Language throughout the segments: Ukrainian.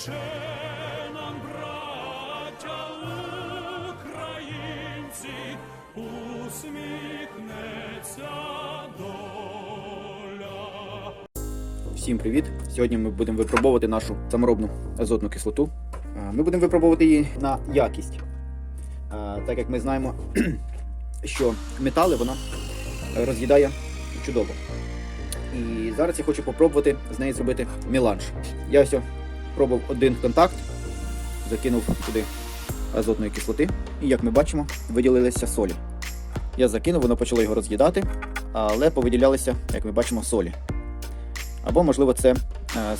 Ще нам, українці, усміхнеться. Всім привіт! Сьогодні ми будемо випробовувати нашу саморобну азотну кислоту. Ми будемо випробовувати її на якість. Так як ми знаємо, що метали вона роз'їдає чудово. І зараз я хочу попробувати з неї зробити меланж. Я ось пробував один контакт, закинув туди азотної кислоти, і як ми бачимо, виділилися солі. Я закинув, воно почало його роз'їдати, але повиділялися, як ми бачимо, солі. Або, можливо, це е,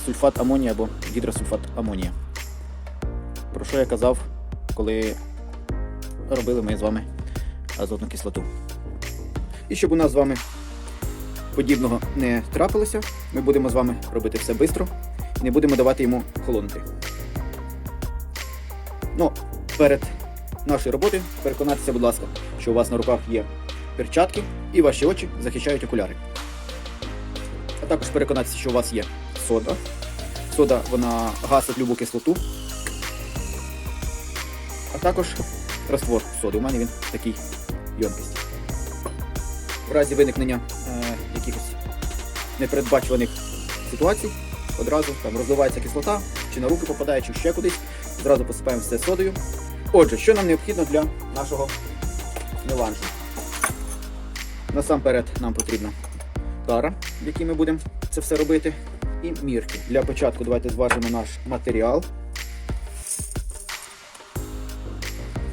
сульфат амонія або гідросульфат амонія. Про що я казав, коли робили ми з вами азотну кислоту. І щоб у нас з вами подібного не трапилося, ми будемо з вами робити все швидко не будемо давати йому холонути. Ну, перед нашою роботою переконатися, будь ласка, що у вас на руках є перчатки і ваші очі захищають окуляри. А також переконатися, що у вас є сода. Сода вона гасить любу кислоту. А також раствор соди. У мене він в такій ємкості. В разі виникнення е, якихось непередбачуваних ситуацій, одразу там розливається кислота, чи на руки попадає, чи ще кудись. Зразу посипаємо все содою. Отже, що нам необхідно для нашого меланжу? Насамперед нам потрібна тара, в якій ми будемо це все робити, і мірки. Для початку давайте зважимо наш матеріал.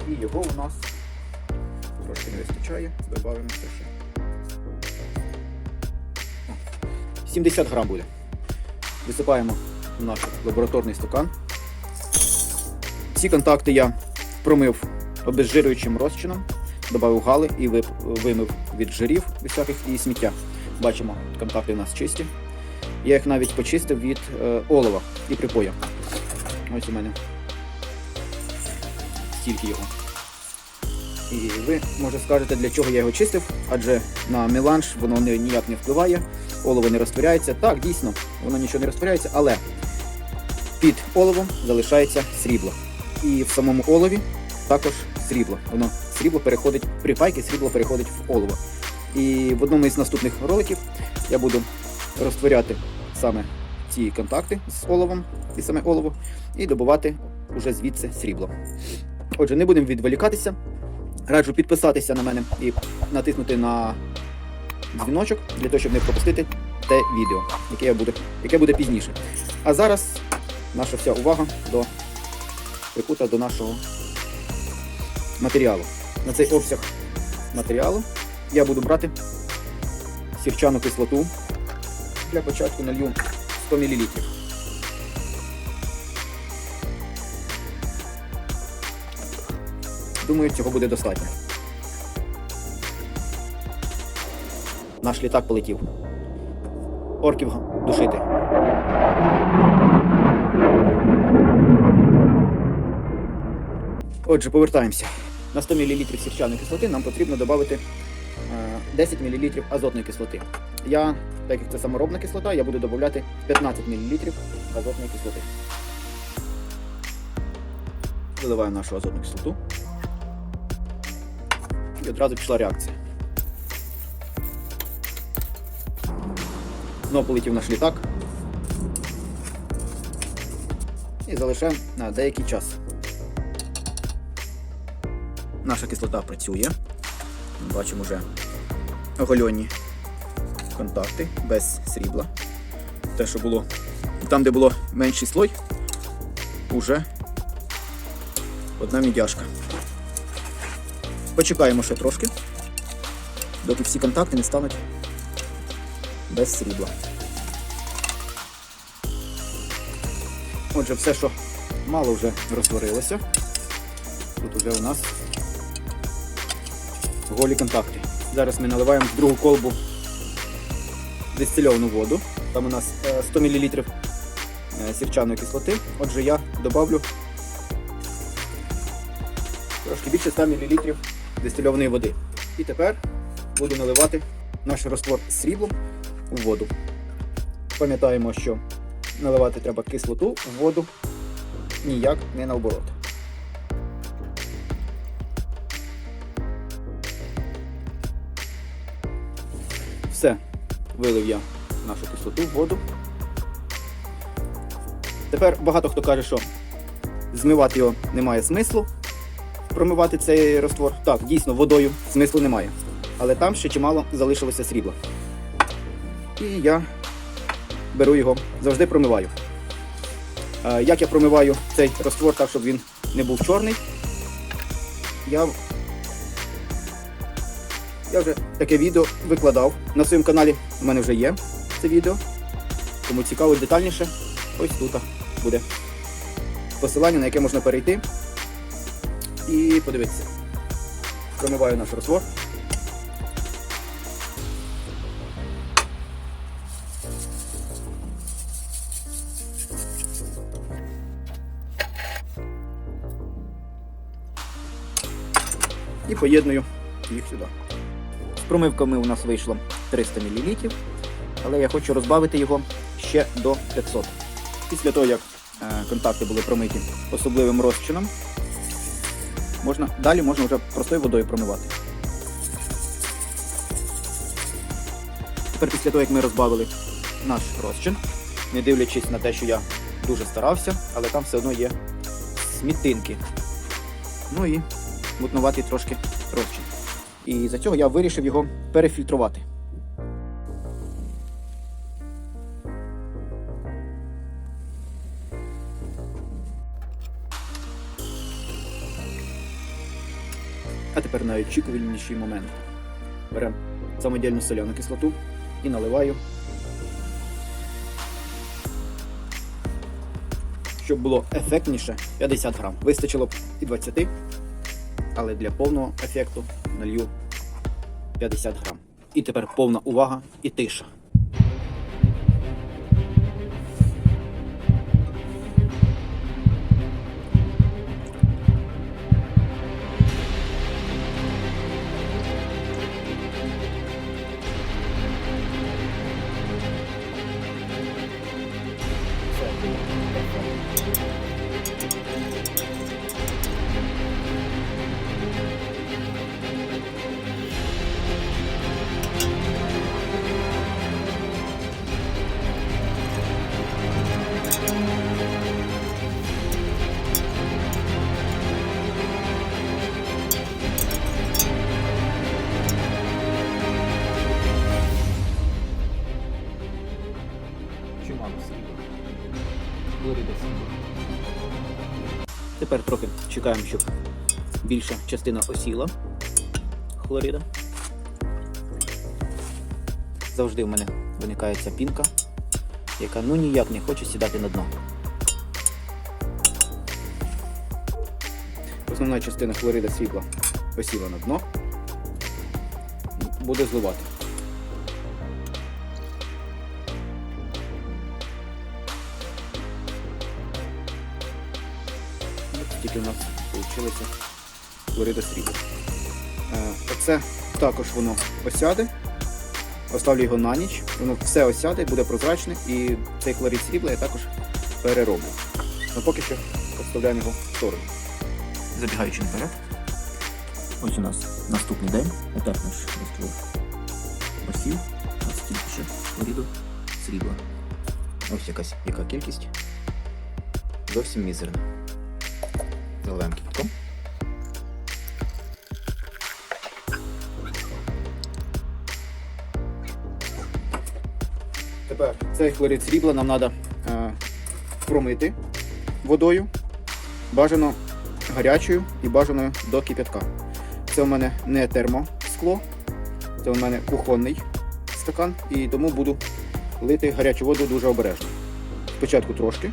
І його у нас трошки не вистачає, додаємо ще. 70 грам буде. Висипаємо в наш лабораторний стакан. Ці контакти я промив обезжирюючим розчином, додав гали і вимив від жирів від всяких і сміття. Бачимо, контакти у нас чисті. Я їх навіть почистив від е, олова і припоя. Ось у мене стільки його. І ви може скажете, для чого я його чистив, адже на меланж воно ніяк не впливає, олово не розтворяється. Так, дійсно, воно нічого не розтворяється, але під оловом залишається срібло. І в самому олові також срібло. Воно срібло переходить, при пайки срібло переходить в олово. І в одному із наступних роликів я буду розтворяти саме ці контакти з оловом і саме олово, і добувати уже звідси срібло. Отже, не будемо відволікатися. Раджу підписатися на мене і натиснути на дзвіночок для того, щоб не пропустити те відео, яке, я яке буде пізніше. А зараз наша вся увага до прикута до нашого матеріалу. На цей обсяг матеріалу я буду брати сірчану кислоту. Для початку налью 100 мл. Думаю, цього буде достатньо. Наш літак полетів. Орків душити. Отже, повертаємося. На 100 мл сірчаної кислоти нам потрібно додати е, 10 мл азотної кислоти. Я, так як це саморобна кислота, я буду додати 15 мл азотної кислоти. Виливаю нашу азотну кислоту. І одразу пішла реакція. Знову полетів наш літак. І залишаємо на деякий час. Наша кислота працює. Бачимо вже оголені контакти без срібла. Те, що було там, де було менший слой, уже одна мідяшка. Почекаємо ще трошки, доки всі контакти не стануть без срібла. Отже, все, що мало вже розтворилося. Тут вже у нас голі контакти. Зараз ми наливаємо в другу колбу дистильовану воду. Там у нас е, 100 мл е, сірчаної кислоти. Отже, я добавлю трошки більше 100 мл дистильованої води. І тепер буду наливати наш розтвор з сріблом у воду. Пам'ятаємо, що наливати треба кислоту в воду ніяк не наоборот. Все, вилив я нашу кислоту в воду. Тепер багато хто каже, що змивати його немає смислу. Промивати цей раствор. Так, дійсно, водою смислу немає. Але там ще чимало залишилося срібла. І я беру його, завжди промиваю. Як я промиваю цей раствор так, щоб він не був чорний, я, я вже таке відео викладав на своєму каналі. У мене вже є це відео. Кому цікаво детальніше, ось тут буде посилання, на яке можна перейти і подивитися. Промиваю наш раствор. Поєдную їх сюди. З промивками у нас вийшло 300 мл, але я хочу розбавити його ще до 500. Після того, як е, контакти були промиті особливим розчином, можна, далі можна вже простою водою промивати. Тепер після того, як ми розбавили наш розчин, не дивлячись на те, що я дуже старався, але там все одно є смітинки. Ну і мутнуватий трошки розчин. І за цього я вирішив його перефільтрувати. А тепер найочікувальніший момент. Беремо самодільну соляну кислоту і наливаю. Щоб було ефектніше, 50 грам. Вистачило б і 20, але для повного ефекту налью 50 грам. І тепер повна увага і тиша. Срібла. Тепер трохи чекаємо, щоб більша частина осіла хлорида. Завжди в мене виникає ця пінка, яка ну ніяк не хоче сідати на дно. Основна частина хлорида світла осіла на дно. Буде зливати. Тільки у нас вийшло хлорида срібла. Е, Оце також воно осяде. Оставлю його на ніч, воно все осяде, буде прозрачне і цей хлорид срібла я також перероблю. Ну поки що відставляємо його в сторону. Забігаючи наперед. Ось у нас наступний день. Отак наш осів. У нас ще хлориду срібла. Ось якась яка кількість. Зовсім мізерна. Заливаємо. Тепер цей хлорид срібла нам треба е, промити водою, бажано гарячою і бажаною до кипятка. Це у мене не термоскло, це у мене кухонний стакан, і тому буду лити гарячу воду дуже обережно. Спочатку трошки.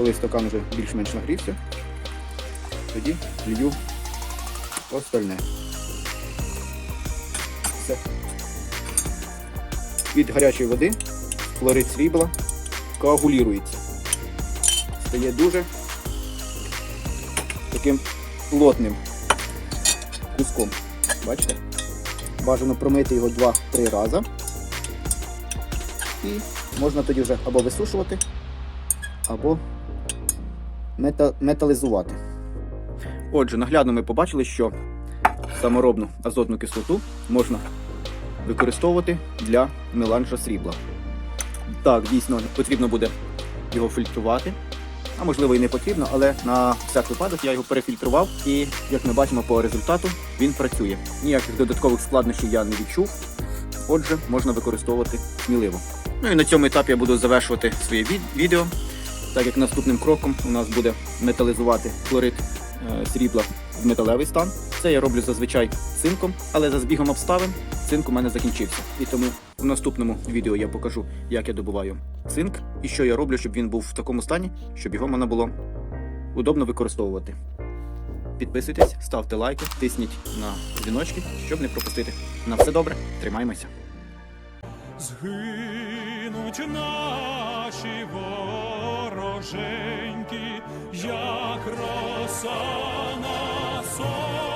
Коли стакан вже більш-менш нагрівся, тоді лью остальне. Все. Від гарячої води хлорид срібла коагулірується. Стає дуже таким плотним куском. Бачите? Бажано промити його 2-3 рази. І можна тоді вже або висушувати, або мета- металізувати. Отже, наглядно ми побачили, що саморобну азотну кислоту можна використовувати для меланжа срібла. Так, дійсно потрібно буде його фільтрувати. А можливо і не потрібно, але на всяк випадок я його перефільтрував і, як ми бачимо по результату, він працює. Ніяких додаткових складнощів я не відчув. Отже, можна використовувати сміливо. Ну і на цьому етапі я буду завершувати своє відео, так як наступним кроком у нас буде металізувати хлорид е, срібла в металевий стан. Це я роблю зазвичай цинком, але за збігом обставин цинк у мене закінчився. І тому в наступному відео я покажу, як я добуваю цинк і що я роблю, щоб він був в такому стані, щоб його можна було удобно використовувати. Підписуйтесь, ставте лайки, тисніть на дзвіночки, щоб не пропустити. На все добре, тримаймося. Згинуть наші дороженькі, як роса на сонці.